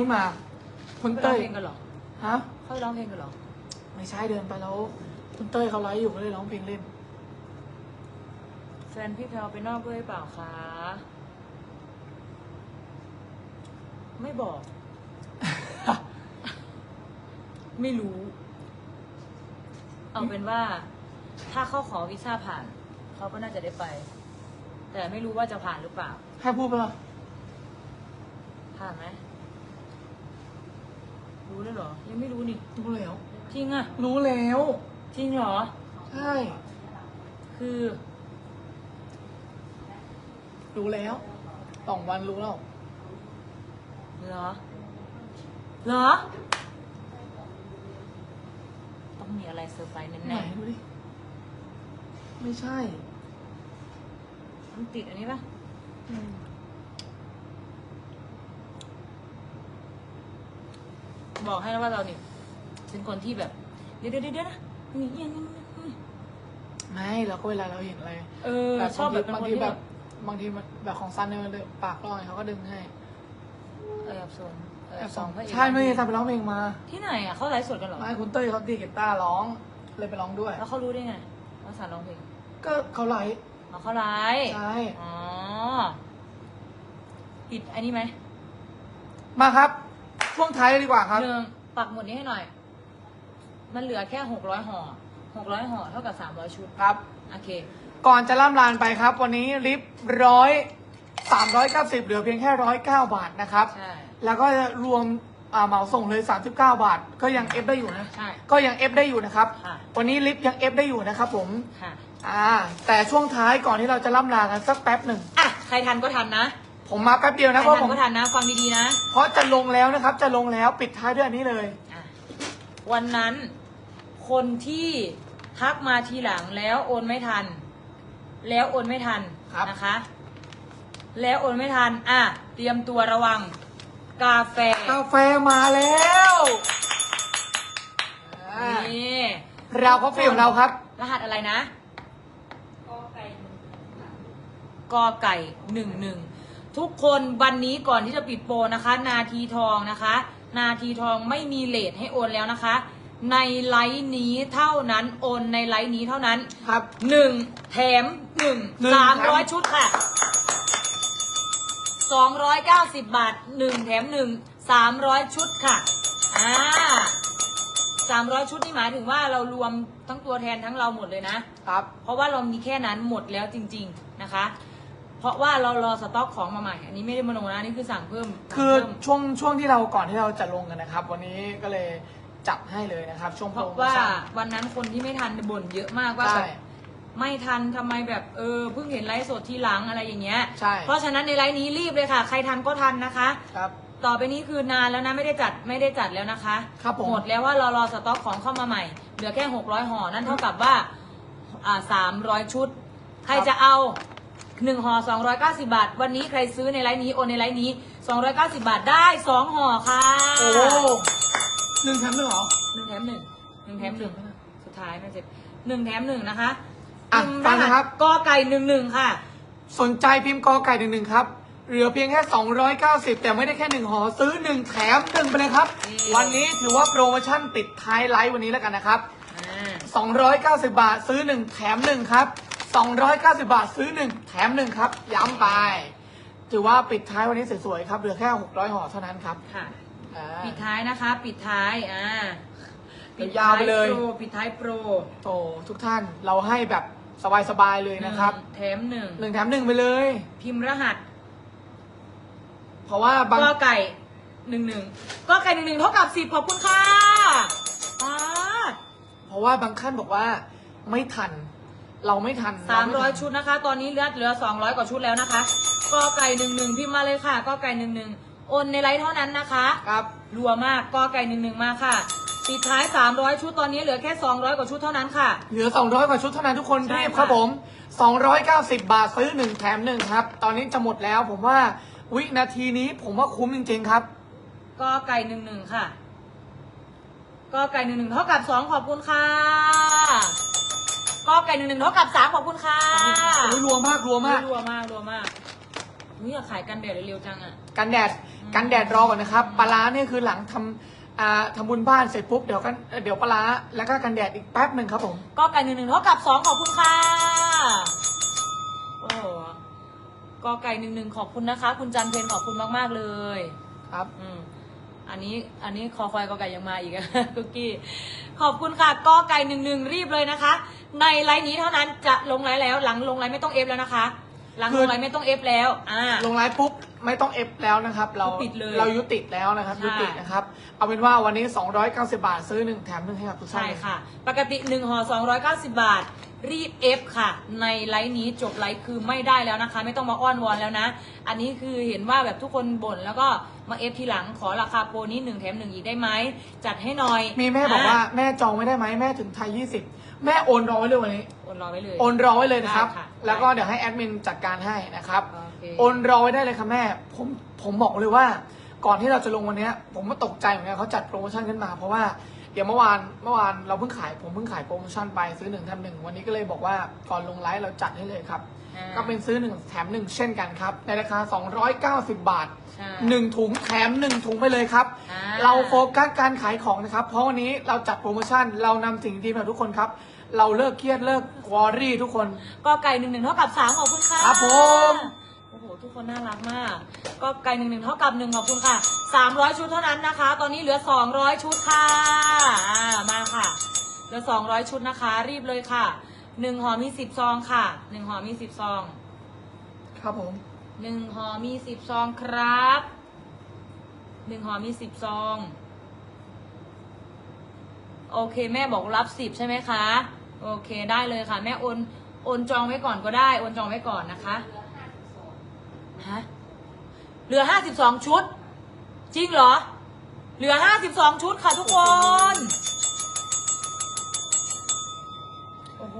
ขึ้นมาคุณเขาร้อเต้งยเพลงกันเหรอฮะ เขาร้องเพลงกันเหรอไม่ใช่เดินไปแล้วคุณเต้ยเขาไลฟ์อยู่ก็เลยร้องเพลงเล่น แฟนพี่แพลวไปนอกด้วยหรือเปล่าคะไม่บอก ไม่รู้ เอาเป็นว่า ถ้าเขาขอวีซ่าผ่าน เขาก็น่าจะได้ไป แต่ไม่รู้ว่าจะผ่านหรือเปล่า ให้พูดไปะละผ่านไหม รู้แล้วเหรอ ยังไม่รู้นี่ รู้แล้ว จริงอะรู้แล้ว จริงเหรอ ใช่ คือ รู้แล้วสองวันรู้แล้ว เหรอ เหรอ ต้องมีอะไรเซอร์ไพรส์ไหนแน่ดูดิ ไม่ใช่ๆมันติดอันนี้ปะ อืม บอกให้นะว่าเราเนี่ยเป็นคนที่แบบ เดี๋ยวเดี๋ยวเดี๋ยวนะนี่ยังยังยังไม่เราก็เวลาเราเห็นอะไรเออแบบชอบแบบเป็นบางคนทีที่แบแบบบบางทีมันแบบของซันเนี่ยมันเลยปากร้อยเขาก็ดึงให้แอบส่งแอแอบบส่ส่งงพระเอกใช่ไม่ได้ซันไปร้องเพลงมา ที่ไหนอะเขาไลฟ์สดกันเหรอไม่คุณเต้ยเขาดีดกีตาร์ร้องเลยไปร้องด้วย แล้วเขารู้ได้ไงว่าสารร้องเพลงก็เขาไลฟ์อ๋อเขาไลฟ์ใช่อ๋อปิดอันนี้ไหมมาครับ ช่วงท้ายเลยดีกว่าครับ หนึ่งปักหมุดนี้ให้หน่อย มันเหลือแค่หกร้อยห่อหกร้อยห่อเท่ากับสามร้อยชุด ครับ โอเค ก่อนจะล่ำลานไปครับ วันนี้ลิฟร้อยสามร้อยเก้าสิบเหลือเพียงแค่ร้อยเก้าบาทนะครับ ใช่ แล้วก็รวมอ่าเหมาส่งเลย 39 บาท ก็ยังเอฟได้อยู่นะ ใช่ ก็ยังเอฟได้อยู่นะครับ ค่ะ วันนี้ลิฟต์ยังเอฟได้อยู่นะครับผม ค่ะ อ่า แต่ช่วงท้ายก่อนที่เราจะล่ำลากันสักแป๊บหนึ่ง อะ ใครทันก็ทันนะ ผมมาแป๊บเดียวใครนะเพราะทัผมนก็ทันนะ ฟังดีๆนะ เพราะจะลงแล้วนะครับ จะลงแล้วปิดท้ายด้วยอันนี้เลยอะวันนั้น คนที่ทักมาทีหลังแล้วโอนไม่ทัน แล้วโอนไม่ทันครับ นะคะ แล้วโอนไม่ทัน อะ เตรียมตัวระวัง กาแฟกาแฟมาแล้วอ่านี่เราคอฟฟี่ของเราครับ รหัสอะไรนะกอไก่หนึ่งหนึ่ง ทุกคนวันนี้ก่อนที่จะปิดโปรนะคะ นาทีทองนะคะ นาทีทองไม่มีเลทให้โอนแล้วนะคะ ในไลฟ์นี้เท่านั้นโอนในไลฟ์นี้เท่านั้นครับหนึ่งแถมหนึ่งหนึ่ง สามร้อยแถมชุดค่ะสองร้อยเก้าสิบบาทหนึ่งแถมหนึ่งสามร้อยชุดค่ะอ่าสามร้อยชุดนี่หมายถึงว่าเรารวมทั้งตัวแทนทั้งเราหมดเลยนะ ครับ เพราะว่าเรามีแค่นั้นหมดแล้วจริง ๆ นะคะ เพราะว่าเรารอสต็อกของมาใหม่ อันนี้ไม่ได้มาลงนะอันนี่คือสั่งเพิ่มสั่งคือเพิ่ม ช่วงช่วงที่เราก่อนที่เราจะลงกันนะครับ วันนี้ก็เลยจับให้เลยนะครับ ช่วงเพโปรราะโมว่าชั่น วันนั้นคนที่ไม่ทันบ่นเยอะมากว่าใช่แบบไม่ทันทำไมแบบเออเพิ่งเห็นไลฟ์สดทีหลังอะไรอย่างเงี้ย ใช่ เพราะฉะนั้นในไลฟ์นี้รีบเลยค่ะ ใครทันก็ทันนะคะ ครับ ต่อไปนี้คือนานแล้วนะไม่ได้จัดไม่ได้จัดแล้วนะคะครับผม หมดแล้วว่าเรารอสต็อกของเข้ามาใหม่ เหลือแค่หกร้อยห่อนั่นเท่ากับว่าอ่าสามร้อยชุด ใครจะเอา หนึ่งห่อสองร้อยเก้าสิบาท วันนี้ใครซื้อในไลฟ์นี้โอนในไลฟ์นี้สองร้อยเก้าสิบาทได้สองห่อค่ะโอ้หนึ่งแถมหนึ่งเหรอหนึ่งแถมหนึ่งหนึ่งแถมหนึ่งสุดท้ายไม่เจ็บหนึ่งแถมหนึ่งนะคะอะพิมพ์ฟังนะครับกอไก่หนึ่งหนึ่งค่ะ สนใจพิมพ์กอไก่หนึ่งหนึ่งครับเหลือเพียงแค่ 290 แต่ไม่ได้แค่หนึ่งห่อซื้อหนึ่งแถมหนึ่งไปเลยครับนี่วันนี้ถือว่าโปรโมชั่นติดท้ายไลฟ์วันนี้แล้วกันนะครับอ่า290 บาทซื้อหนึ่งแถมหนึ่งครับ 290 บาทซื้อหนึ่งแถมหนึ่งครับ ย้ำไป ถือว่าปิดท้ายวันนี้สวยๆครับ เหลือแค่ 600ห่อเท่านั้นครับค่ะ อ่า ปิดท้ายนะคะ ปิดท้ายอ่าปิดยาวไปเลย โปรปิดท้ายโปรโอ้ทุกท่านเราให้แบบสบายๆเลยนะครับหงแถมหนึ่งหนึ่งแถมหนึ่งไปเลย พิมพ์รหัสเพราะว่าบางก็ไก่หนึ่งหนึ่งก็ไก่หนึ่งหนึ่งเท่ากับสิบขอบคุณค่ะป้าเพราะว่าบางท่านบอกว่าไม่ทัน เราไม่ทันสามเไร้อยทันชุดนะคะ ตอนนี้เหลือเหลือสองร้อยกว่าชุดแล้วนะคะก็ไก่หนึ่งหนึ่งพิมพ์มาเลยค่ะก็ไก่หนึ่งหนึ่งโอนในไลฟ์เท่านั้นนะคะครับรัวมากก็ไก่หนึ่งหนึ่งมาค่ะปิดท้ายสามร้อยชุดตอนนี้เหลือแค่สองร้อยกว่าชุดเท่านั้นค่ะ เหลือ 200 กว่าชุดเท่านั้นทุกคนใช่รีบค่ะ ครับผม 290 บาทซื้อ 1 แถม 1 ครับ ตอนนี้จะหมดแล้วผมว่าวินาทีนี้ผมว่าคุ้มจริง ๆ ครับก็ไก่หนึ่งหนึ่งค่ะก็ไก่หนึ่งหนึ่งเท่ากับสองขอบคุณค่ะ ก็ไก่หนึ่งหนึ่งเท่ากับสามขอบคุณค่ะโอ้ยรัวมากรัวมากรัวมากรัวมากหนูอยากขายกันแดดเร็วๆจังอะ กันแดดกันแดดรอก่อนนะครับปลาร้าเนี่ยคือหลังทำอ่าทำบุญบ้านเสร็จปุ๊บเดี๋ยวกันเดี๋ยวปลาร้าแล้วก็กันแดดอีกแป๊บหนึ่งครับผมก็ไก่หนึ่งหนึ่งเท่ากับสองขอบคุณค่ะโอ้โหก็ไก่หนึ่งหนึ่งขอบคุณนะคะ คุณจันเพนขอบคุณมากๆเลย ครับ อืมอันนี้อันนี้คอควายกอไก่ยังมาอีกอะ คุกกี้ ขอบคุณค่ะกอไก่หนึ่งหนึ่งรีบเลยนะคะ ในไลน์นี้เท่านั้นจะลงไลน์แล้ว หลังลงไลน์ไม่ต้องเอฟแล้วนะคะ หลังลงไลน์ไม่ต้องเอฟแล้ว อ่า ลงไลฟ์ปุ๊บไม่ต้องเอฟแล้วนะครับ เราปิดเลยเรายุติแล้วนะครับ ใช่ ยุตินะครับ เอาเป็นว่าวันนี้ 290 บาทซื้อหนึ่งแถมหนึ่งให้กับทุกท่านใช่เลย ค่ะ ปกติ1ห่อ290 บาท รีบเอฟค่ะ ในไลน์นี้จบไลฟ์คือไม่ได้แล้วนะคะ ไม่ต้องมาอ้อนวอนแล้วนะ อันนี้คือเห็นว่าแบบทุกคนบ่นแล้วก็มาเอฟทีหลังขอราคาโปรนี้หนึ่งแถมหนึ่งอีกได้ไหมจัดให้หน่อยมีแม่บอกว่าแม่จองไม่ได้ไหมแม่ถึงไทย 20 แม่โอนรอไว้เลยวันนี้ โอนรอไว้เลย โอนรอไว้เลยนะครับ ได้ค่ะ แล้วก็เดี๋ยวให้แอดมินจัดการให้นะครับ โอเคโอนรอไว้ได้เลยค่ะแม่ ผมผมบอกเลยว่า ก่อนที่เราจะลงวันเนี้ย ผมก็ตกใจเหมือนกันเขาจัดโปรโมชั่นขึ้นมา เพราะว่าเดี๋ยวเมื่อวานเมื่อวานเราเพิ่งขายผมเพิ่งขายโปรโมชั่นไปซื้อหนึ่งแถมหนึ่งวันนี้ก็เลยบอกว่าก่อนลงไลฟ์เราจัดให้เลยครับอ่า ก็เป็นซื้อหนึ่งแถมหนึ่งเช่นกันครับ ในราคา 290 บาทใช่หนึ่งถุงแถมหนึ่งถุงไปเลยครับอ่าเราโฟกัสการขายของนะครับ เพราะวันนี้เราจัดโปรโมชั่นเรานำสิ่งดีมาทุกคนครับ เราเลิกเครียดเลิกวอรี่ทุกคน ก็ไก่หนึ่งหนึ่งเท่ากับสามขอบคุณค่ะครับผม โอ้โหทุกคนน่ารักมาก ก็ไก่หนึ่งหนึ่งเท่ากับหนึ่งขอบคุณค่ะสามร้อยชุดเท่านั้นนะคะ ตอนนี้เหลือสองร้อยชุดค่ะอ่ามาค่ะเหลือสองร้อยชุดนะคะ รีบเลยค่ะ หนึ่งห่อมีสิบซองค่ะหนึ่งห่อมีสิบซองครับผมหนึ่งห่อมีสิบซองครับหนึ่งห่อมีสิบซอง โอเค แม่บอกรับสิบใช่ไหมคะ โอเคได้เลยค่ะ แม่โอนโอนจองไว้ก่อนก็ได้ โอนจองไว้ก่อนนะคะฮะเหลือห้าสิบสองชุด จริงเหรอ เหลือห้าสิบสองชุดค่ะทุกคน โอ้โห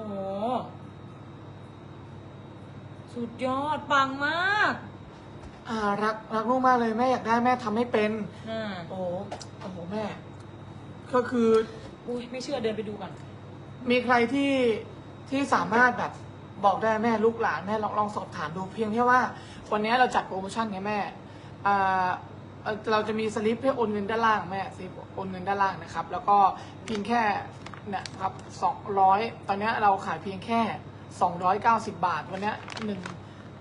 สุดยอดปังมากอ่ารักรักลูกมากเลยแม่อยากได้แม่ทำให้เป็น อ่าโอ้โหโอ้โหแม่ ก็คือ อุ้ยไม่เชื่อเดินไปดูก่อนมีมีใครที่ที่สามารถแบบบอกได้แม่ลูกหลานแม่ลองลองสอบถามดูเพียงแค่ว่า วันนี้เราจัดโปรโมชั่นไงแม่อ่าเอ่อเราจะมีสลิปให้โอนเงินด้านล่างแม่สลิปโอนเงินด้านล่างนะครับ แล้วก็เพียงแค่ เนี่ยครับสองร้อยตอนนี้เราขายเพียงแค่สองร้อยเก้าสิบบาท วันนี้หนึ่ง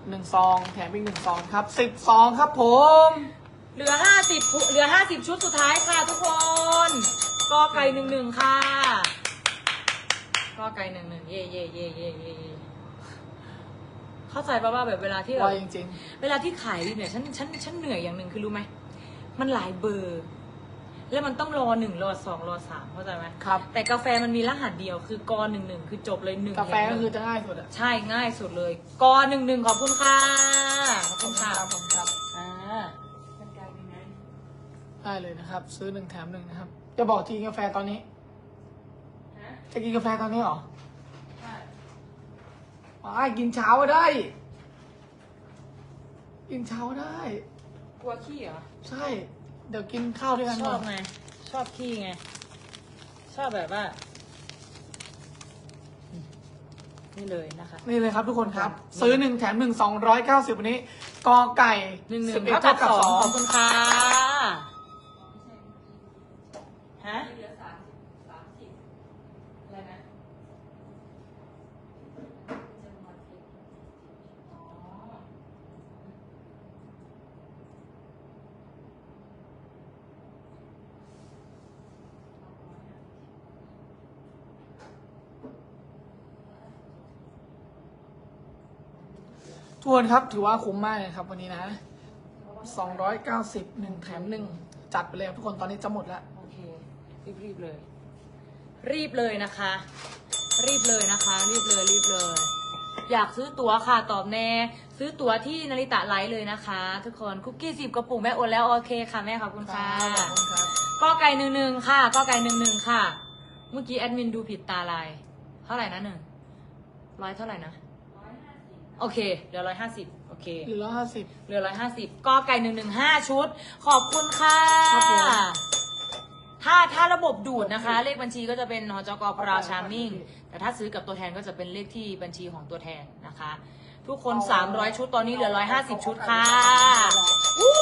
หนึ่งซอง แถมอีกหนึ่งซองครับสิบซองครับผม เหลือห้าสิบเหลือห้าสิบชุดสุดท้ายค่ะทุกคนกอไก่หนึ่งหนึ่งค่ะกอไก่หนึ่งหนึ่งเย่เย่เย่เย่เย่เย่เข้าใจป่ะว่าแบบเวลาที่เราไวจริงเวลาที่ขายเนี่ยฉันฉันฉันเหนื่อยอย่างหนึ่งคือรู้ไหมมันหลายเบอร์ แล้วมันต้องรอหนึ่งรอสองรอสามเข้าใจไหมๆครับ แต่กาแฟมันมีรหัสเดียวคือกอหนึ่งหนึ่งคือจบเลยหนึ่งกาแฟแถมหก็นึ่งคือจะง่ายสุดอะใช่ง่ายสุดเลยกอหนึ่งหนึ่งขอบคุณค่ะขอบคุณค่ะครับผมครับอ่าเป็นไกลเป็นไงได้เลยนะครับ ซื้อหนึ่งแถมหนึ่งนะครับ จะบอกจะกินกาแฟตอนนี้ฮะจะกินกาแฟตอนนี้เหรอใช่ว้ายกินเช้าก็ได้ กินเช้าได้ กลัวขี้เหรอ ใช่ เดี๋ยวกินข้าวด้วยกันชก่ออบนไง ชอบขี้ไง ชอบแบบว่าอืมนี่เลยนะคะ นี่เลยครับทุกคนครับครับ ซื้อหนึ่งแถมหนึ่งสองร้อยเก้าสิบวันนี้กอไก่หนึ่งหนึ่สิงบเอ็ดเท่ากับเท่ากับสสอองงขอบคุณค่ะ ฮะอะไรนะอ๋อ ทวนครับถือว่าคุ้มมากเลยครับ วันนี้นะสองร้อยเก้าสิบหนึ่งแถมหนึ่งจัดไปเลยครับทุกคนตอนนี้จะหมดแล้ว โอเครีบรีบเลย รีบเลยนะคะ รีบเลยนะคะ รีบเลยรีบเลย อยากซื้อตั๋วค่ะตอบแน่ ซื้อตั๋วที่นาริตะไลฟ์เลยนะคะ ทุกคนคุกกี้สิบกระปุกแม่โอนแล้วโอเคค่ะแม่ขอบคุณค่ะขอบคุณครับก็ไก่หนึ่งหนึ่งค่ะก็ไก่หนึ่งหนึ่งค่ะ เมื่อกี้แอดมินดูผิดตาลาย เท่าไหร่นะหนึ่งร้อยเท่าไหร่นะ โอเคเหลือร้อยห้าสิบโอเค หรือร้อยห้าสิบ เหลือร้อยห้าสิบก็ไก่หนึ่งหนึ่งห้าชุด ขอบคุณค่ะ ครับผม ถ้าถ้าระบบดูดนะคะ เลขบัญชีก็จะเป็นหจกพราวชาร์มิ่ง แต่ถ้าซื้อกับตัวแทนก็จะเป็นเลขที่บัญชีของตัวแทนนะคะ ทุกคน 300 ชุดตอนนี้เหลือ 150 ชุดค่ะอู้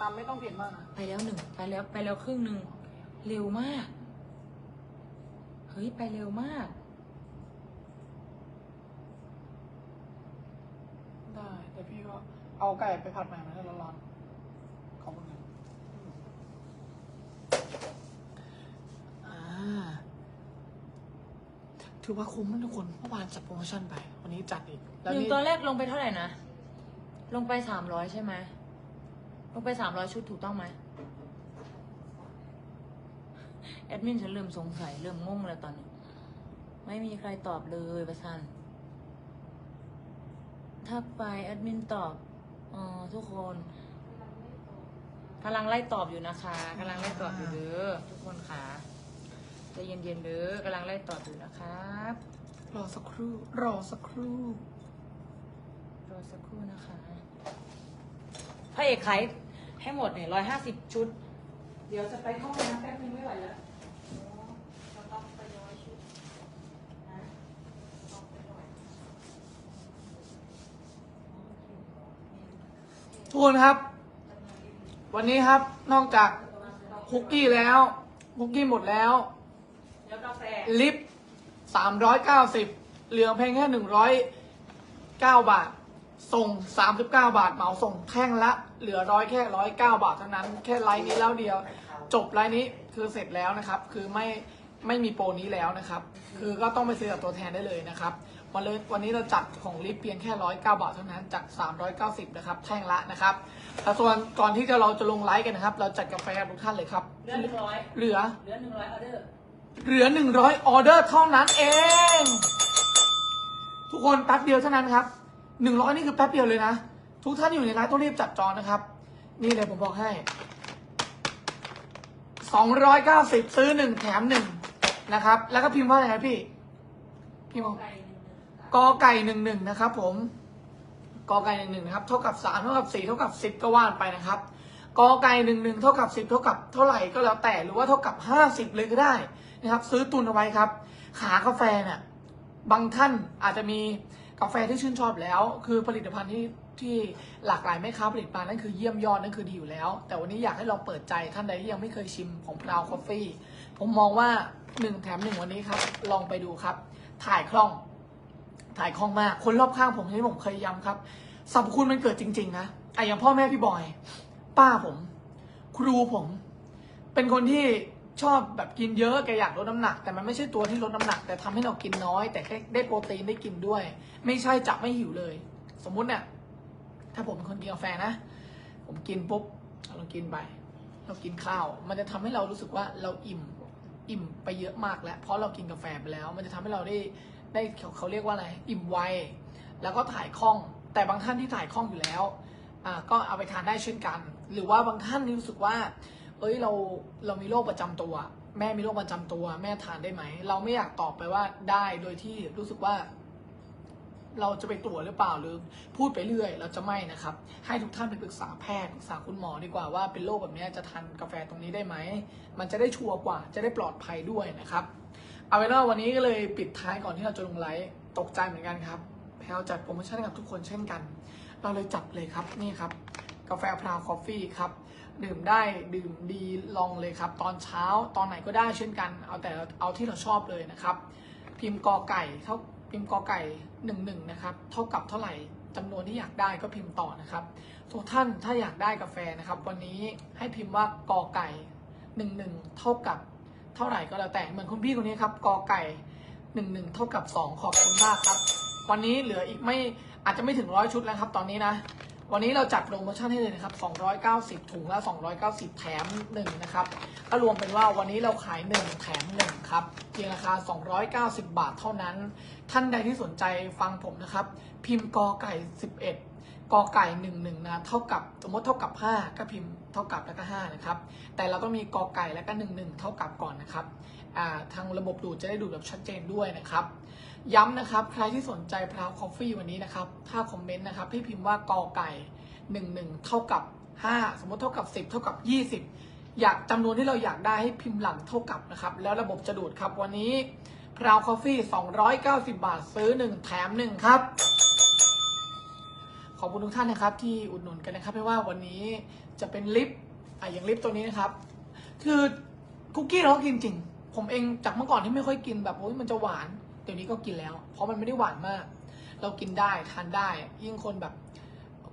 ตามไม่ต้องเปลี่ยนมากนะไปแล้วหนึ่งไปแล้วไปแล้วครึ่งหนึ่งเร็วมาก เฮ้ย ไปเร็วมาก ได้แต่พี่ก็ เอาไก่ไปผัดใหม่มาให้ร้อนๆขอบคุณครับอ่าถือว่าคุ้มนะทุกคนเมื่อวานจัดโปรโมชั่นไป วันนี้จัดอีกหแล้วนึ่งนี่ ตอนแรกลงไปเท่าไหร่นะ ลงไปสามร้อยใช่ไหม ลงไปสามร้อยชุดถูกต้องไหม แอดมินฉันเริ่มสงสัย เริ่มงงแล้วตอนนี้ ไม่มีใครตอบเลยประชันถ้าไปแอดมินตอบ เออทุกคนกำลังไล่ตอบอยู่นะคะกำลังไล่ตอบอยู่เด้อทุกคนค่ะใจะเย็นๆเด้อกำลังไล่ตอบอยู่นะครับรอสักครู่ รอสักครู่รอสักครู่นะคะพระเอกขายให้หมดเนี่ยร้อยห้าสิบชุด เดี๋ยวจะไปเข้าห้องน้ำแป๊บนึงไม่ไหวแล้ว ทุกคนครับ วันนี้ครับนอกจากคุกกี้แล้ว คุกกี้หมดแล้วเดี๋ยวกาแฟลิฟสามร้อยเก้าสิบเหลือเพียงแค่หนึ่งร้อยเก้าบาท ส่งสามสิบเก้าบาทเหมาส่งแท่งละ เหลือร้อยแค่ร้อยเก้าบาทเท่านั้น แค่ไลน์นี้แล้วเดียว จบไลน์นี้คือเสร็จแล้วนะครับ คือไม่ไม่มีโปรนี้แล้วนะครับ คือก็ต้องไปซื้อกับตัวแทนได้เลยนะครับ วันเลยวันนี้เราจัดของลิฟเพียงแค่ร้อยเก้าบาทเท่านั้นจากสามร้อยเก้าสิบนะครับ แท่งละนะครับแต่ส่วนก่อนที่จะเราจะลงไลฟ์กันนะครับ เราจัดกาแฟให้ทุกท่านเลยครับเหลือหนึ่งร้อยเหลือเหลือหนึ่งร้อยออเดอร์เหลือหนึ่งร้อยออเดอร์เท่านั้นเอง ทุกคนแป๊บเดียวเท่านั้นครับหนึ่งร้อยนี่คือแป๊บเดียวเลยนะ ทุกท่านอยู่ในไลน์ต้องรีบจัดจองนะครับ นี่เลยผมบอกให้สองร้อยเก้าสิบซื้อหนึ่งแถมหนึ่งนะครับ แล้วก็พิมพ์ว่าอะไรนะพี่ พิมพ์ว่า กอไก่หนึ่งหนึ่งนะครับ ผมกอไก่หนึ่งหนึ่งนะครับเท่ากับสามเท่ากับสี่เท่ากับสิบก็ว่านไปนะครับกอไก่หนึ่งหนึ่งเท่ากับสิบเท่ากับเท่าไหร่ก็แล้วแต่หรือว่าเท่ากับห้าสิบเลยก็ได้นะครับ ซื้อตุนเอาไว้ครับ ขากาแฟเนี่ยบางท่านอาจจะมีกาแฟที่ชื่นชอบแล้ว คือผลิตภัณฑ์ที่ที่หลากหลายแม่ค้าผลิตมานั่นคือเยี่ยมยอดนั่นคือดีอยู่แล้ว แต่วันนี้อยากให้ลองเปิดใจท่านใดที่ยังไม่เคยชิมของพราวคอฟฟี่ผมมองว่าหนึ่งแถมหนึ่งวันนี้ครับ ลองไปดูครับ ถ่ายคล่อง ถ่ายคล่องมาก คนรอบข้างผมที่ผมเคยย้ำครับสรรพคุณมันเกิดจริง ๆ นะไอ้อย่างพ่อแม่พี่บอย ป้าผม ครูผม เป็นคนที่ชอบแบบกินเยอะแกอยากลดน้ำหนัก แต่มันไม่ใช่ตัวที่ลดน้ำหนัก แต่ทำให้เรากินน้อย แต่แค่ได้โปรตีนได้กินด้วย ไม่ใช่จับไม่หิวเลย สมมุติเนี่ยถ้าผมเป็นคนกินกาแฟนะ ผมกินปุ๊บเรากินไป เรากินข้าว มันจะทำให้เรารู้สึกว่าเราอิ่มอิ่มไปเยอะมากแล้ว เพราะเรากินกาแฟไปแล้ว มันจะทำให้เราได้ ได้เขาเรียกว่าอะไรอิ่มไวแล้วก็ถ่ายคล่อง แต่บางท่านที่ถ่ายคล่องอยู่แล้วอ่าก็เอาไปทานได้เช่นกัน หรือว่าบางท่านที่รู้สึกว่า เอ้ยเราเรามีโรคประจำตัว แม่มีโรคประจำตัว แม่ทานได้ไหม เราไม่อยากตอบไปว่าได้โดยที่รู้สึกว่า เราจะไปตรวจหรือเปล่าหรือพูดไปเรื่อย เราจะไม่นะครับ ให้ทุกท่านไปปรึกษาแพทย์ปรึกษาคุณหมอดีกว่าว่าเป็นโรคแบบนี้จะทานกาแฟตรงนี้ได้ไหมมันจะได้ชัวร์กว่าจะได้ปลอดภัยด้วยนะครับ เอาเป็นว่าวันนี้ก็เลยปิดท้ายก่อนที่เราจะลงไลฟ์ตกใจเหมือนกันครับแพลวจัดโปรโมชั่นกับทุกคนเช่นกัน เราเลยจับเลยครับนี่ครับ กาแฟพราวคอฟฟี่ครับ ดื่มได้ดื่มดีลองเลยครับ ตอนเช้าตอนไหนก็ได้เช่นกัน เอาแต่เอาที่เราชอบเลยนะครับ พิมพ์กอไก่เท่าพิมพ์กอไก่หนึ่งหนึ่งนะครับเท่ากับเท่าไหร่จำนวนที่อยากได้ก็พิมพ์ต่อนะครับทุกท่านถ้าอยากได้กาแฟนะครับ วันนี้ให้พิมพ์ว่ากอไก่หนึ่งหนึ่งเท่ากับ เท่าไหร่ก็แล้วแต่เหมือนคุณพี่คนนี้ครับกอไก่หนึ่งหนึ่งเท่ากับสองขอบคุณมากครับ วันนี้เหลืออีกไม่อาจจะไม่ถึงร้อยชุดแล้วครับ ตอนนี้นะ วันนี้เราจัดโปรโมชั่นให้เลยนะครับ290ถุงละ290แถม1นะครับก็รวมเป็นว่าวันนี้เราขาย1แถม1ครับเพียงราคา290บาทเท่านั้น ท่านใดที่สนใจฟังผมนะครับ พิมพ์กอไก่11 กอไก่11นะเท่ากับสมมติเท่ากับ5ก็พิมพ์เท่ากับแล้วก็5นะครับ แต่เราต้องมีกอไก่แล้วก็11เท่ากับก่อนนะครับทางระบบดูดจะได้ดูดแบบชัดเจนด้วยนะครับ ย้ำนะครับใครที่สนใจพราวคอฟฟี่วันนี้นะครับ ถ้าคอมเมนต์นะครับให้พิมพ์ว่ากอไก่11เท่ากับ5สมมติเท่ากับ10เท่ากับ20อยากจำนวนที่เราอยากได้ให้พิมพ์หลังเท่ากับนะครับ แล้วระบบจะดูดครับวันนี้พราวคอฟฟี่290 บาทซื้อ 1 แถม 1 ครับ ขอบคุณทุกท่านนะครับที่อุดหนุนกันนะครับไม่ว่าวันนี้จะเป็นลิปอะอย่างลิปตัวนี้นะครับ คือคุกกี้เราก็กินจริง ผมเองจากเมื่อก่อนที่ไม่ค่อยกินแบบโอ้ยมันจะหวานเดี๋ยวนี้ก็กินแล้ว เพราะมันไม่ได้หวานมาก เรากินได้ทานได้ ยิ่งคนแบบ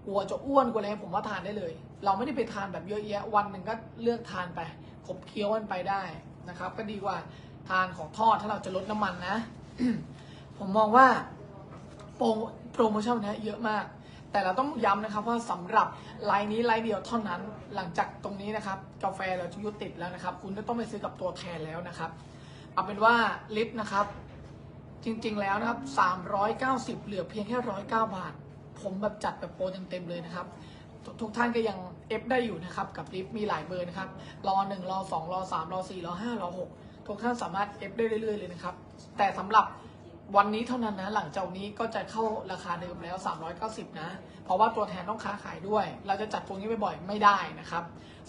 กลัวจะอ้วนกลัวอะไรผมว่าทานได้เลย เราไม่ได้ไปทานแบบเยอะแยะวันหนึ่งก็เลือกทานไปขบเคี้ยวมันไปได้นะครับ ก็ดีกว่าทานของทอดถ้าเราจะลดน้ำมันนะ ผมมองว่าโปรโปรโมชั่นนี้เยอะมาก แต่เราต้องย้ำนะครับว่าสำหรับไลน์นี้ไลน์เดียวเท่านั้นหลังจากตรงนี้นะครับ กาแฟเราจะยุติดแล้วนะครับ คุณจะต้องไปซื้อกับตัวแทนแล้วนะครับ เอาเป็นว่าลิฟต์นะครับ จริงๆแล้วนะครับ 390 เหลือเพียงแค่ 109 บาท ผมแบบจัดแบบโปรเต็มๆเลยนะครับทุกทุกท่านก็ยังเอฟได้อยู่นะครับ กับลิฟต์มีหลายเบอร์นะครับรอ1รอ2รอ3รอ4รอ5รอ6ทุกท่านสามารถเอฟได้เรื่อยๆเลยนะครับ แต่สำหรับ วันนี้เท่านั้นนะหลังจากนี้ก็จะเข้าราคาเดิมแล้ว 390 นะ เพราะว่าตัวแทนต้องค้าขายด้วย เราจะจัดตรนี้บ่อยๆไม่ได้นะครับ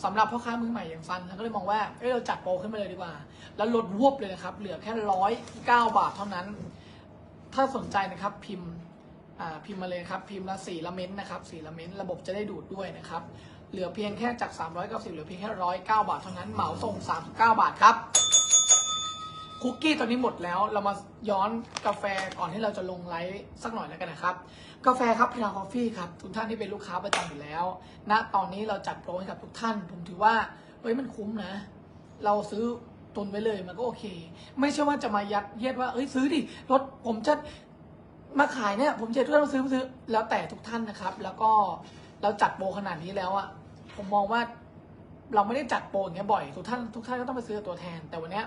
สำหรับพ่อค้ามือใหม่อย่างซันเราก็เลยมองว่าเอ้ยเราจัดโปรขึ้นมาเลยดีกว่า แล้วลดรวบเลยนะครับ เหลือแค่ร้อยเก้าบาทเท่านั้น ถ้าสนใจนะครับพิมพ์พิมพ์มาเลยครับพิมพ์ละสี่ละเม้นนะครับสี่ละเม้นระบบจะได้ดูดด้วยนะครับเหลือเพียงแค่จาก 390เหลือเพียงแค่ร้อยเก้าบาทเท่านั้นเหมาส่ง 39 บาทครับ คุกกี้ตอนนี้หมดแล้ว เรามาย้อนกาแฟก่อนที่เราจะลงไลฟ์สักหน่อยแล้วกันนะครับ กาแฟครับพราวคอฟฟี่ครับทุกท่านที่เป็นลูกค้าประจำอยู่แล้วณตอนนี้เราจัดโปรให้กับทุกท่าน ผมถือว่าเฮ้ยมันคุ้มนะ เราซื้อตุนไว้เลยมันก็โอเค ไม่ใช่ว่าจะมายัดเยียดว่าเอ้ยซื้อดิรถผมจะมาขายเนี่ยผมจะทุกท่านซื้อซื้อแล้วแต่ทุกท่านนะครับ แล้วก็เราจัดโปรขนาดนี้แล้วอะผมมองว่าเราไม่ได้จัดโปรอย่างเงี้ยบ่อยทุกท่านทุกท่านก็ต้องไปซื้อตัวแทน แต่วันเนี้ย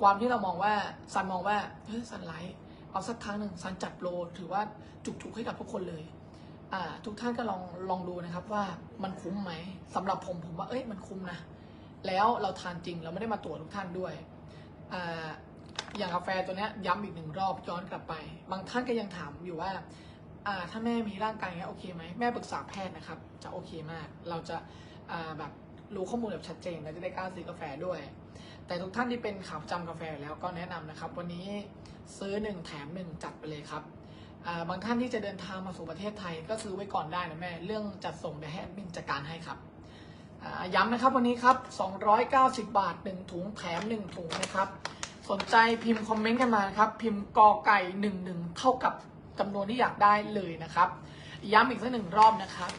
ความที่เรามองว่าซันมองว่าเฮ้ยซันไลท์เอาสักครั้งหนึ่งซันจัดโปรถือว่าจุกๆให้กับทุกคนเลยอ่าทุกท่านก็ลองลองดูนะครับว่ามันคุ้มไหมสำหรับผมผมว่าเอ้ยมันคุ้มนะ แล้วเราทานจริงเราไม่ได้มาตรวจทุกท่านด้วยอ่าอย่างกาแฟตัวนี้ยย้ำอีกหนึ่งรอบย้อนกลับไป บางท่านก็ยังถามอยู่ว่าอ่าถ้าแม่มีร่างกายอย่างเงี้ยโอเคไหมแม่ปรึกษาแพทย์นะครับจะโอเคมาก เราจะอ่าแบบรู้ข้อมูลแบบชัดเจนเราจะได้กล้าซื้อกาแฟด้วย แต่ทุกท่านที่เป็นขาประจำกาแฟแล้วก็แนะนำนะครับ วันนี้ซื้อหนึ่งแถมหนึ่งจัดไปเลยครับบางท่านที่จะเดินทางมาสู่ประเทศไทยก็ซื้อไว้ก่อนได้นะแม่ เรื่องจัดส่งเดี๋ยวให้แอดมินจัดการให้ครับย้ำนะครับวันนี้ครับ 290 บาท 1 ถุงแถม 1 ถุงนะครับ สนใจพิมพ์คอมเมนต์กันมานะครับ พิมพ์กอไก่หนึ่งหนึ่งเท่ากับจำนวนที่อยากได้เลยนะครับ ย้ำอีกสักหนึ่งรอบนะครับ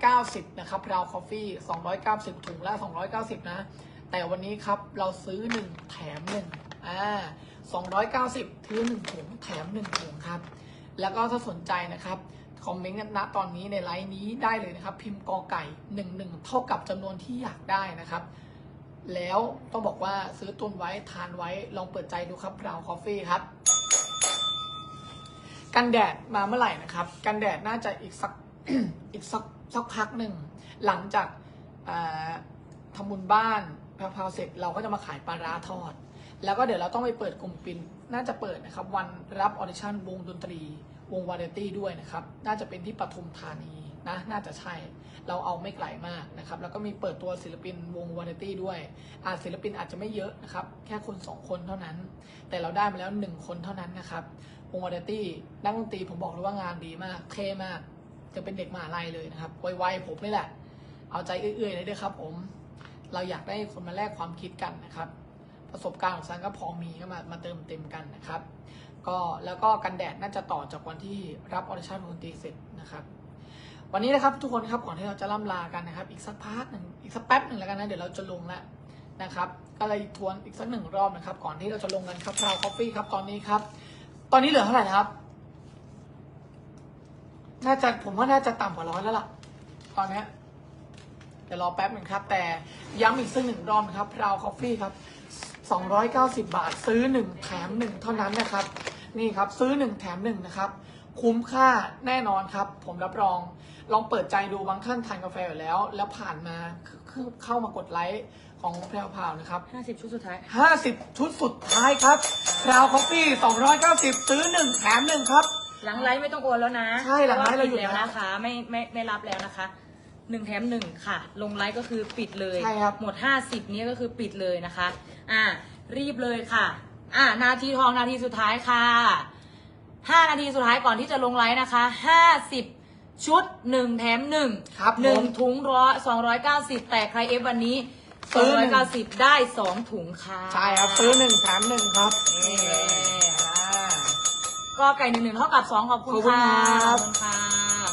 290 นะครับราวคอฟฟี่ 290 ถุงละ 290 นะ แต่วันนี้ครับเราซื้อ 1 แถม 1 อ่า 290ซื้อ1ถุงแถม1ถุงครับ แล้วก็ถ้าสนใจนะครับ คอมเมนต์นณตอนนี้ในไลน์นี้ได้เลยนะครับ พิมพ์กอไก่11 เท่ากับจำนวนที่อยากได้นะครับ แล้วต้องบอกว่าซื้อตุนไว้ทานไว้ลองเปิดใจดูครับเราคอฟฟี่ครับ กันแดดมาเมื่อไหร่นะครับ กันแดดน่าจะอีกสักอีกสักสักพักหนึ่งหลังจากทำบุญบ้าน แพรวเสร็จเราก็จะมาขายปลาร้าทอด แล้วก็เดี๋ยวเราต้องไปเปิดกลุ่มปินน่าจะเปิดนะครับ วันรับออดิชั่นวงดนตรี วงวาไรตี้ด้วยนะครับ น่าจะเป็นที่ปทุมธานีนะน่าจะใช่เราเอาไม่ไกลมากนะครับ แล้วก็มีเปิดตัวศิลปินวงวาไรตี้ด้วยอาศิลปินอาจจะไม่เยอะนะครับ แค่คนสองคนเท่านั้น แต่เราได้มาแล้วหนึ่งคนเท่านั้นนะครับวงวาไรตี้นักดนตรีผมบอกเลยว่างานดีมากเท่มาก จะเป็นเด็กมหาลัยเลยนะครับวัยๆผมนี่แหละ เอาใจเอื้อยๆเลยด้วยครับผม เราอยากได้คนมาแลกความคิดกันนะครับ ประสบการณ์ของซันก็พอมีก็มามาเติมเต็มกันนะครับก็แล้วก็กันแดดน่าจะต่อจากวันที่รับออเดชั่นดนตรีเสร็จนะครับ วันนี้นะครับทุกคนครับก่อนที่เราจะล่ำลากันนะครับ อีกสักพักหนึ่งอีกสักแป๊บหนึ่งแล้วกันนะเดี๋ยวเราจะลงแล้วนะครับก็เลยทวนอีกสักหนึ่งรอบนะครับ ก่อนที่เราจะลงกันครับเราคอฟฟี่ครับตอนนี้ครับ ตอนนี้เหลือเท่าไหร่นะครับน่าจะผมว่าน่าจะต่ำกว่าร้อยแล้วล่ะ ตอนนี้ ดี๋ยวรอแป๊บหนึ่งครับ แต่ย้ำอีกสักหนึ่งรอบนะครับพราวคอฟฟี่ครับ 290 บาทซื้อ 1 แถม 1 เท่านั้นนะครับ นี่ครับซื้อ 1 แถม 1 นะครับ คุ้มค่าแน่นอนครับ ผมรับรองลองเปิดใจดูบางท่านทานกาแฟอยู่แล้ว แล้วผ่านมาคือคือเข้ามากดไลค์ของแพรวพราวนะครับ 50 ชุดสุดท้าย 50 ชุดสุดท้ายครับพราวคอฟฟี่290 ซื้อ 1 แถม 1 ครับ หลังไลฟ์ไม่ต้องโอนแล้วนะใช่หลังไลฟ์เราอยู่พะว่ปิดแล้วนะนะคะ ไม่ไม่ไม่รับแล้วนะคะ หนึ่งแถมหนึ่งค่ะ ลงไลฟ์ก็คือปิดเลยใช่ครับหมดห้าสิบนี้ก็คือปิดเลยนะคะ อ่า รีบเลยค่ะ อ่า นาทีทองนาทีสุดท้ายค่ะห้านาทีสุดท้ายก่อนที่จะลงไลฟ์นะคะห้าสิบชุดหนึ่งแถมหนึ่งครับหนึ่งผมถุงร้อยสองร้อยเก้าสิบแต่ใครเอฟวันนี้ซื้สองอหร้นึ่อยง เก้าสิบได้สองถุงค่ะใช่ครับซื้อหนึ่งแถมหนึ่งครับนี่อ่า ก็ไก่หนึ่งหนึ่งเท่ากับสองขอบคุณขอบคุณค่ะคขรัอบบคุณค่ะ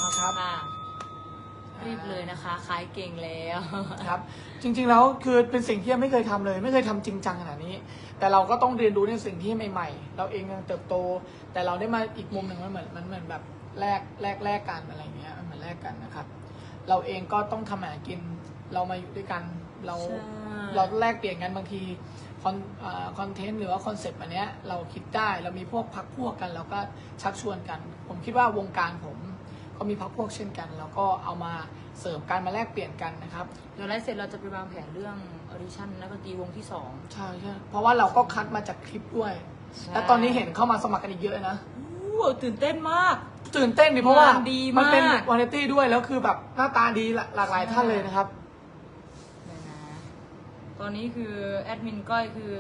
ขอบครัคุณบค่ะ รีบเลยนะคะขายเก่งแล้ว ครับ จริงๆแล้วคือเป็นสิ่งที่ยังไม่เคยทำเลย ไม่เคยทำจริงจังขนาดนี้ แต่เราก็ต้องเรียนรู้ในสิ่งที่ใหม่ๆ เราเองยังเติบโต แต่เราได้มาอีกมุมหนึ่งมันเหมือนมันเหมือนแบบแลกแลกแลกกันอะไรเงี้ยมันเหมือนแลกกันนะครับ เราเองก็ต้องทำอาหารกินเรามาอยู่ด้วยกันเราใช่เราแลกเปลี่ยนกันบางทีคอนคอนเทนต์หรือว่าคอนเซปต์อันเนี้ยเราคิดได้เรามีพวกพักพวกกันเราก็ชักชวนกัน ผมคิดว่าวงการผม ก็มีพักพวกเช่นกัน แล้วก็เอามาเสริมกันมาแลกเปลี่ยนกันนะครับ เดี๋ยวไลฟ์เสร็จเราจะไปวางแผนเรื่องออดิชั่นนักดนตรีวงที่สองใช่ใช่เพราะว่าเราก็คัดมาจากคลิปด้วยใช่แล้วตอนนี้เห็นเข้ามาสมัครกันอีกเยอะนะอู้ตื่นเต้นมาก ตื่นเต้นดิเพราะว่างานดีมันเป็นมากวาไรตี้ด้วยแล้วคือแบบหน้าตาดีหลากหลากหลายท่านเลยนะครับเดี๋ยวนะตอนนี้คือแอดมินก้อยคือ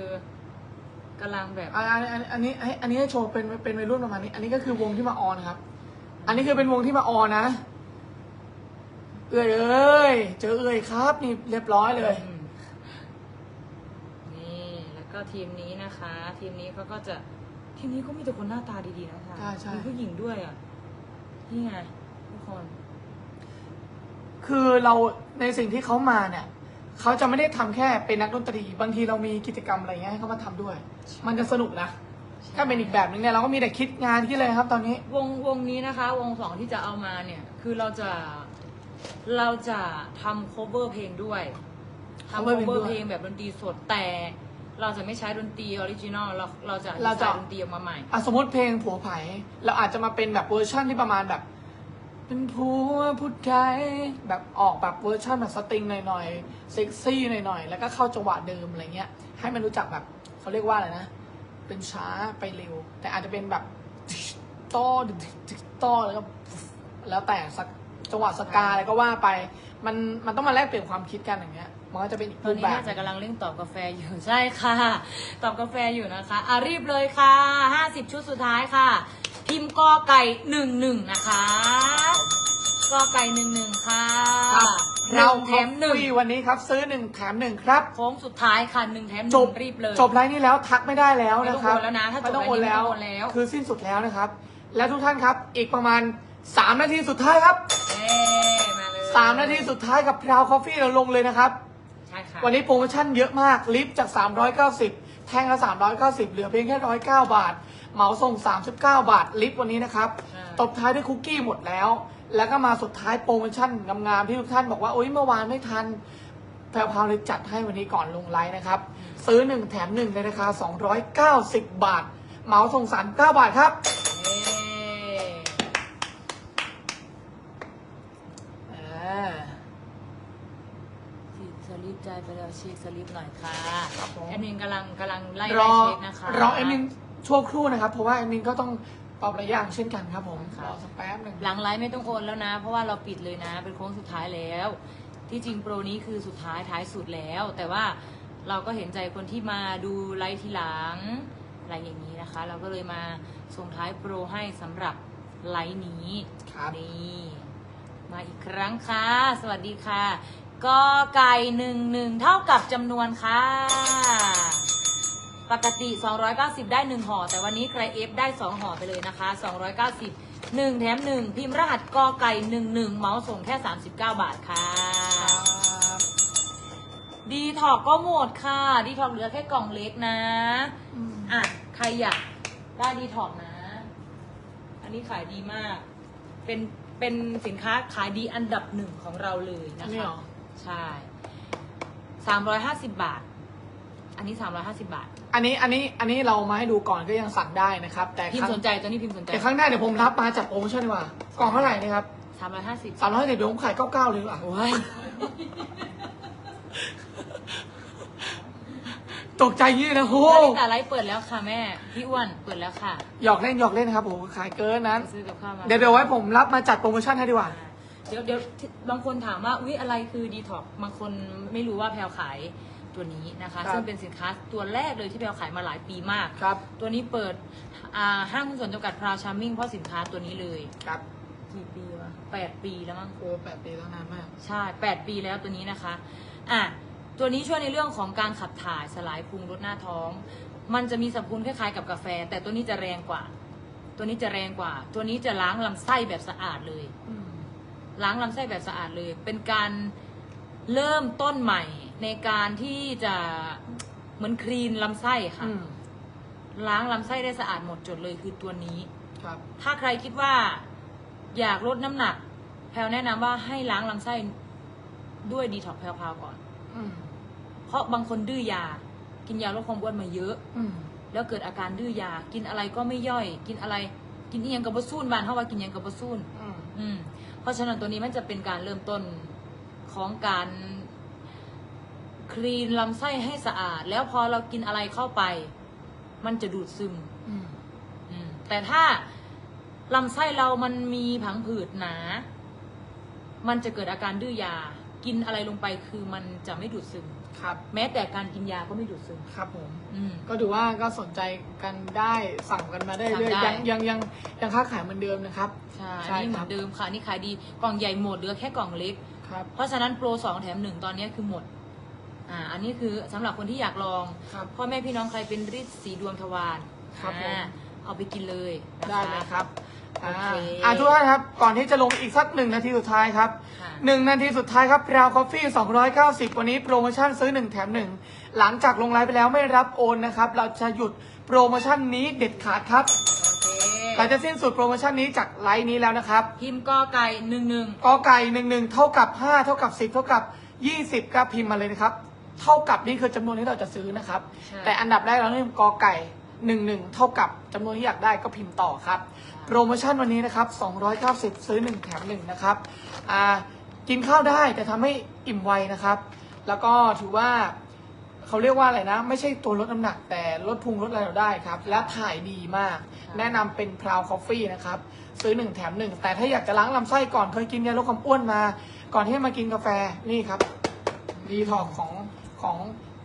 กำลังแบบอันอันอันอันนี้ให้อันนี้ให้โชว์เป็นเป็นวัยรุ่นประมาณนี้ อันนี้ก็คือวงที่มาออนครับ อันนี้คือเป็นวงที่มาออนนะเอ้ยเอ้ยเจอเอ้ยครับ นี่เรียบร้อยเลย อืมนี่แล้วก็ทีมนี้นะคะ ทีมนี้เขาก็จะทีมนี้ก็มีแต่คนหน้าตาดีๆนะคะใช่ใช่ มีผู้หญิงด้วยอะนี่ไงทุกคนคือเราในสิ่งที่เขามาเนี่ยเขาจะไม่ได้ทำแค่เป็นนักดนตรี บางทีเรามีกิจกรรมอะไรเงี้ยให้เขามาทำด้วย มันจะสนุกนะ ถ้าเป็นอีกแบบนึงเนี่ยเราก็มีแต่คิดงานที่เลยครับตอนนี้ วงวงนี้นะคะ วงสองที่จะเอามาเนี่ย คือเราจะเราจะทำ cover เพลงด้วยทำ cover เพลง cover ด้วยเพลงแบบดนตรีสดแต่เราจะไม่ใช้ดนตรีออริจินอลเราเราจะเราจะ ใส่ดนตรีออกมาใหม่ อะสมมติเพลงผัวไผ่เราอาจจะมาเป็นแบบเวอร์ชั่นที่ประมาณแบบ เป็นผัวผู้ใดแบบออกแบบเวอร์ชันแบบสตริงหน่อยๆเซ็กซี่หน่อยๆแล้วก็เข้าจังหวะเดิมอะไรเงี้ยให้มันรู้จักแบบเขาเรียกว่าอะไรนะ เป็นช้าไปเร็ว แต่อาจจะเป็นแบบต้อต้อแล้วก็แล้วแต่สักจังหวะสกาอะไรก็ว่าไป มันมันต้องมาแลกเปลี่ยนความคิดกันอย่างเงี้ย มันก็จะเป็นอีกตอรูนปนี้แบบน่าจะกำลังเร่งตอบกาแฟอยู่ ใช่ค่ะ ตอบกาแฟอยู่นะคะอะรีบเลยค่ะห้าสิบชุดสุดท้ายค่ะ พิมพ์กอไก่หนึ่งหนึ่งนะคะกอไก่หนึ่งหนึ่งค่ะครับ เราเราแถมหนึ่งฟรีวันนี้ครับซื้อหนึ่งแถมหนึ่งครับโค้งสุดท้ายค่ะหนึ่งแถมหจนึ่บงรีบเลย จบไลน์นี้แล้วทักไม่ได้แล้วนะครับไม่ต้องโอนแล้วนะถ้าจบไม่ต้องโอนแล้วไลน์นี้ไม่ต้องโอนแล้ว คือสิ้นสุดแล้วนะครับ และทุกท่านครับอีกประมาณ 3 นาทีสุดท้ายครับ เอ้มาเลย3 นาทีสุดท้ายกับพราวคอฟฟี่เราลงเลยนะครับ ใช่ค่ะวันนี้โปรโมชั่นเยอะมากลิฟต์จาก 390 แท่งละ 390 เหลือเพียงแค่ 109 บาท เหมาส่ง 39 บาทลิฟต์วันนี้นะครับใช่ตบท้ายด้วยคุกกี้หมดแล้ว แล้วก็มาสุดท้ายโปรโมชั่นงามๆที่ทุกท่านบอกว่าโอ๊ยเมื่อวานไม่ทันแพรวพราวเลยจัดให้วันนี้ก่อนลงไลน์นะครับ ซื้อ 1 แถม 1 ในราคา 290 บาท เหมาส่ง39บาทครับเอ้อ่าฉีกสลิปใจายไปแล้วเช็คสลิปหน่อยค่ะครับผมแอดมินกำลังกำลังไล่รไล่อเช็คนะคะรอแอดมินชั่วครู่นะครับ เพราะว่าแอดมินก็ต้อง ตอบหลายอย่างเช่นกันครับผมครับ รอสักแป๊บหนึ่ง หลังไลฟ์ไม่ต้องโอนแล้วนะ เพราะว่าเราปิดเลยนะ เป็นโค้งสุดท้ายแล้ว ที่จริงโปรนี้คือสุดท้ายท้ายสุดแล้ว แต่ว่าเราก็เห็นใจคนที่มาดูไลฟ์ทีหลังอะไรอย่างนี้นะคะ เราก็เลยมาส่งท้ายโปรให้สำหรับไลฟ์นี้ครับ นี่มาอีกครั้งค่ะ สวัสดีค่ะกอไก่หนึ่งหนึ่งเท่ากับจำนวนค่ะ ปกติ 290 ได้ 1 ห่อ แต่วันนี้ใครเอฟได้ 2 ห่อไปเลยนะคะ 290 1 แถม 1 พิมพ์รหัสกอไก่ 11 เมาส์ส่งแค่ 39 บาทค่ะ ดีถอกก็หมดค่ะ ดีถอกเหลือแค่กล่องเล็กนะอืมอะ ใครอยากได้ดีถอกนะ อันนี้ขายดีมาก เป็นเป็นสินค้าขายดีอันดับหนึ่งของเราเลยอันะนนี้คะเหรอ ใช่ 350 บาท อันนี้ 350 บาทอันนี้อันนี้อันนี้เรามาให้ดูก่อนก็ยังสั่งได้นะครับ แต่พิมครั้พ์งสนใจตัวนี้พิมพ์สนใจแต่ครั้งหน้าเดี๋ยวผมรับมาจัดโปรโมชั่นดีกว่ากล่องเท่าไหร่นะครับสามร้อยห้าสิบสามร้อยเดี๋ยวผมขายเก้าเก้าเลยดีกว่า โอ้ยตกใจยี่นะโหนาฬิกาไลฟ์เปิดแล้วค่ะแม่ พี่อ้วนเปิดแล้วค่ะ หยอกเล่นหยอกเล่นนะครับผมขายเกินนั้น ซื้อกับข้าวมา เดี๋ยวเดี๋ยวไว้ผมรับมาจัดโปรโมชั่นให้ดีกว่า เดี๋ยวเดี๋ยวบางคนถามว่า อุ๊ย อะไรคือดีท็อกบางคนไม่รู้ว่าแพลวขาย ตัวนี้นะคะ ครับ ซึ่งเป็นสินค้าตัวแรกเลยที่แพลวขายมาหลายปีมาก ครับตัวนี้เปิดอ่าห้างหุ้นส่วนจำกัดพราวชาร์มิ่งเพราะสินค้าตัวนี้เลยครับกี่ปีวะแปดปีแล้วมั้ง โอ้แปดปีแล้วนานมาก ใช่แปดปีแล้วตัวนี้นะคะ อะ ตัวนี้ช่วยในเรื่องของการขับถ่ายสลายพุงลดหน้าท้อง มันจะมีสรรพคุณคล้ายๆกับกาแฟ แต่ตัวนี้จะแรงกว่า ตัวนี้จะแรงกว่า ตัวนี้จะล้างลำไส้แบบสะอาดเลยอืมล้างลำไส้แบบสะอาดเลย เป็นการเริ่มต้นใหม่ ในการที่จะเหมือนคลีนลำไส้ค่ะอืมล้างลำไส้ได้สะอาดหมดจดเลยคือตัวนี้ครับ ถ้าใครคิดว่าอยากลดน้ำหนัก แพลวแนะนำว่าให้ล้างลำไส้ด้วยดีท็อกแพลวๆก่อนอืมเพราะบางคนดื้อยา กินยาลดความอ้วนมาเยอะอืมแล้วเกิดอาการดื้อยา กินอะไรก็ไม่ย่อย กินอะไร กินอีหยังกับบะซูนบานเขาว่ากินอิหยังกับบะซูนอืมอืมเพราะฉะนั้นตัวนี้มันจะเป็นการเริ่มต้นของการ คลีนลำไส้ให้สะอาด แล้วพอเรากินอะไรเข้าไป มันจะดูดซึมอืมอืมแต่ถ้าลำไส้เรามันมีผังผืดหนา มันจะเกิดอาการดื้อยา กินอะไรลงไปคือมันจะไม่ดูดซึม ครับ แม้แต่การกินยาก็ไม่ดูดซึม ครับผม อืม ก็ถือว่าก็สนใจกันได้สั่งกันมาได้สั่งเรื่อยได้ๆยังยังยังยังค้าขายเหมือนเดิมนะครับ ใช่ใช่นี่เหคมืรัอบนเดิมค่ะนี่ขายดี กล่องใหญ่หมดเหลือแค่กล่องเล็ก ครับ เพราะฉะนั้นโปรสองแถมหนึ่งตอนนี้คือหมด อ่าอันนี้คือสำหรับคนที่อยากลองครับพ่อแม่พี่น้องใครเป็นริดสีดวงทวารครับผม อ่าเอาไปกินเลยนะคะได้เลยครับโออ่าเคอ่าทุกท่านครับ ก่อนที่จะลงอีกสักหนึ่งนาทีสุดท้ายครับค่ะ หนึ่งนาทีสุดท้ายครับราวคอฟฟี่290 วันนี้โปรโมชั่นซื้อ 1 แถม 1 หลังจากลงไลฟ์ไปแล้วไม่รับโอนนะครับ เราจะหยุดโปรโมชั่นนี้เด็ดขาดครับโอเคเราจะสิ้นสุดโปรโมชั่นนี้จากไลฟ์นี้แล้วนะครับ พิมพ์กอไก่หนึ่งหนึ่ง กอไก่หนึ่งหนึ่งเท่ากับห้าเท่ากับสิบเท่ากับยี่สิบก็พิมพ์มาเลยนะครับ เท่ากับนี่คือจำนวนที่เราจะซื้อนะครับ ใช่ แต่อันดับแรกเราต้องพิมพ์กอไก่หนึ่งหนึ่งเท่ากับจำนวนที่อยากได้ก็พิมพ์ต่อครับ โปรโมชั่นวันนี้นะครับ290 ซื้อ 1 แถม 1 นะครับอ่ากินข้าวได้แต่ทำให้อิ่มไวนะครับ แล้วก็ถือว่าเขาเรียกว่าอะไรนะ ไม่ใช่ตัวลดน้ำหนักแต่ลดพุงลดอะไรเราได้ครับ และถ่ายดีมาก แนะนำเป็นพราวคอฟฟี่นะครับ ซื้อ 1 แถม 1 แต่ถ้าอยากจะล้างลำไส้ก่อนเคยกินยาลดความอ้วนมา ก่อนที่จะมากินกาแฟนี่ครับ ดีทอกของ ของ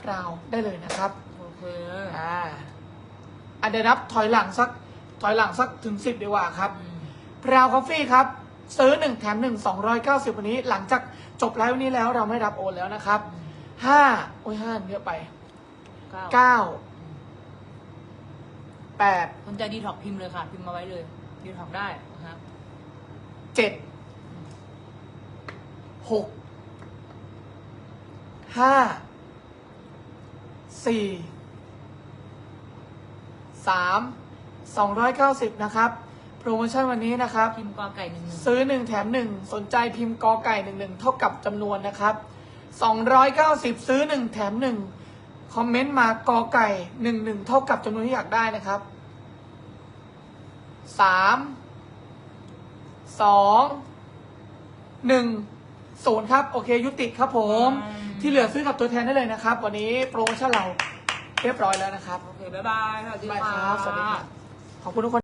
พราวได้เลยนะครับโอเคอ่าอะเดี๋ยวนับถอยหลังสักถอยหลังสักถึงสิบดีกว่าครับอืมพราวคอฟฟี่ครับ ซื้อหนึ่งแถมหนึ่งสองร้อยเก้าสิบวันนี้ หลังจากจบไลฟ์วันนี้แล้วเราไม่รับโอนแล้วนะครับห้าโอ้ยห้าเยอะไปเก้าเก้าแปดสนใจดีท็อกพิมพ์เลยค่ะ พิมพ์มาไว้เลย ดีท็อกได้นะครับเจ็ดหกห้า สี่สามสองร้อยเก้าสิบนะครับ โปรโมชั่นวันนี้นะครับ พิมพ์กอไก่หนึ่งหนึ่งซื้อหนึ่งแถมหนึ่งสนใจพิมพ์กอไก่หนึ่งหนึ่งเท่ากับจำนวนนะครับสองร้อยเก้าสิบซื้อหนึ่งแถมหนึ่งคอมเมนต์มากอไก่หนึ่งหนึ่งเท่ากับจำนวนที่อยากได้นะครับสามสองหนึ่งศูนย์ครับ โอเค ยุติครับผม ที่เหลือซื้อกับตัวแทนได้เลยนะครับ วันนี้โปรโมชั่นเราเรียบร้อยแล้วนะครับ โอเค บ๊ายบาย สวัสดีบ๊ายบายค่ะครับสวัสดีครับ ขอบคุณทุกคน